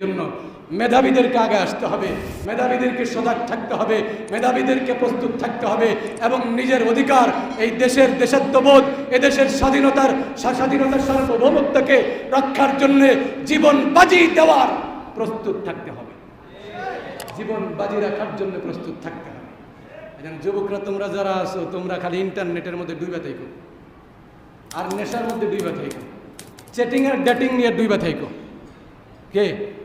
জন্য মেধাবীদেরকে আগে আসতে হবে, মেধাবীদেরকে সজাগ থাকতে হবে, মেধাবীদেরকে প্রস্তুত থাকতে হবে এবং নিজের অধিকার এই দেশের দেশাত্মবোধ, এদেশের স্বাধীনতার স্বা- স্বাধীনতার সার্বভৌমত্বকে রক্ষার জন্য জীবন বাজি দেওয়ার প্রস্তুত থাকতে হবে। জীবন বাজি রাখার জন্য প্রস্তুত থাকতে হবে। এখন যুবকরা, তোমরা যারা আছো, তোমরা খালি ইন্টারনেটের মধ্যে ডুইবা থাইকো আর নেশার মধ্যে ডুইবা থাইকো চ্যাটিং আর ডেটিং নিয়ে ডুইবা থাইকো কে?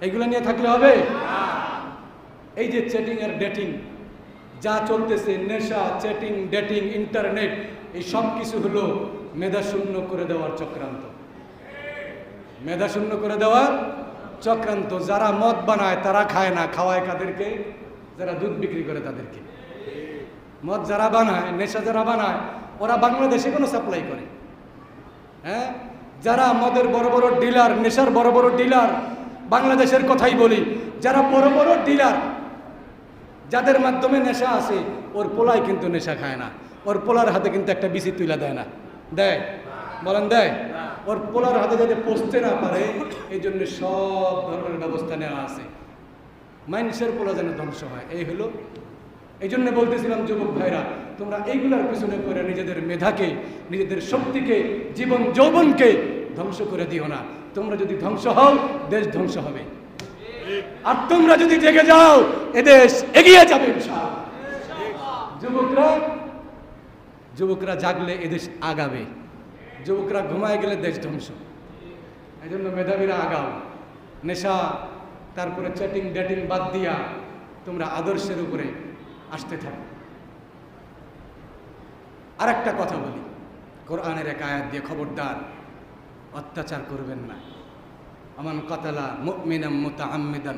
এগুলো নিয়ে থাকলে হবে? এই যে চ্যাটিং আর ডেটিং যা চলতেছে, নেশা চ্যাটিং ডেটিং ইন্টারনেট এই সব কিছু হলো মেধা শূন্য করে দেওয়ার চক্রান্ত। মেধা শূন্য করে দেওয়ার চক্রান্ত। যারা মদ বানায়, তারা খায় না, খাওয়ায় কাদেরকে? যারা দুধ বিক্রি করে তাদেরকে। মদ যারা বানায়, নেশা যারা বানায়, ওরা বাংলাদেশে কোনো সাপ্লাই করে। হ্যাঁ? যারা মদের বড় বড় ডিলার নেশার বড় বড় ডিলার বাংলাদেশের কথাই বলি, যারা বড় বড় ডিলার যাদের মাধ্যমে নেশা আছে, ওর পোলায় কিন্তু নেশা খায় না। ওর পোলার হাতে কিন্তু একটা বিসি তুলা দেয় না। দেয়? বলেন দেয়? ওর পোলার হাতে যাতে পৌঁছতে না পারে এই জন্য সব ধরনের ব্যবস্থা নেওয়া আছে। মানুষের পোলা যেন ধ্বংস হয়, এই হলো। এই জন্য বলতেছিলাম, যুবক ভাইরা, তোমরা এইগুলার পিছনে পড়ে নিজেদের মেধাকে, নিজেদের শক্তিকে, জীবন যৌবনকে ধ্বংস করে দিও না। তোমরা যদি ধ্বংস হও, দেশ ধ্বংস হবে। আর তোমরা যদি জেগে যাও এদেশ এগিয়ে যাবে যুবকরা যুবকরা জাগলে এদেশ আগাবে। যুবকরা ঘুমায় গেলে দেশ ধ্বংস। এই জন্য মেধাবীরা আগাও। নেশা, তারপরে চ্যাটিং ডেটিং বাদ দিয়া তোমরা আদর্শের উপরে আসতে থাকো। আর একটা কথা বলি। কোরআনের এক আয়াত দিয়ে খবরদার। অত্যাচার করবেন না। আমান কাতালা মুমিনাম মুতাআম্মিদান।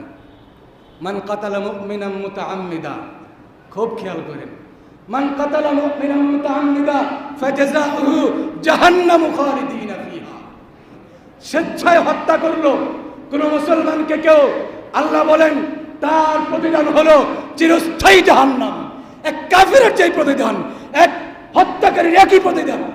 মান কাতালা মুমিনাম মুতাআম্মিদা। খুব খেয়াল করেন। মান কাতালা মুমিনাম মুতাআম্মিদা, ফাজাযাউহু জাহান্নামু খালিদিনা ফিহা। স্বেচ্ছায় হত্যা করল কোন মুসলমানকে কেউ। আল্লাহ বলেন, তার প্রতিদান হলো চিরস্থায়ী জাহান্নাম। এক কাফিরের যেই প্রতিদান, এক হত্যাকারীর একই প্রতিদান।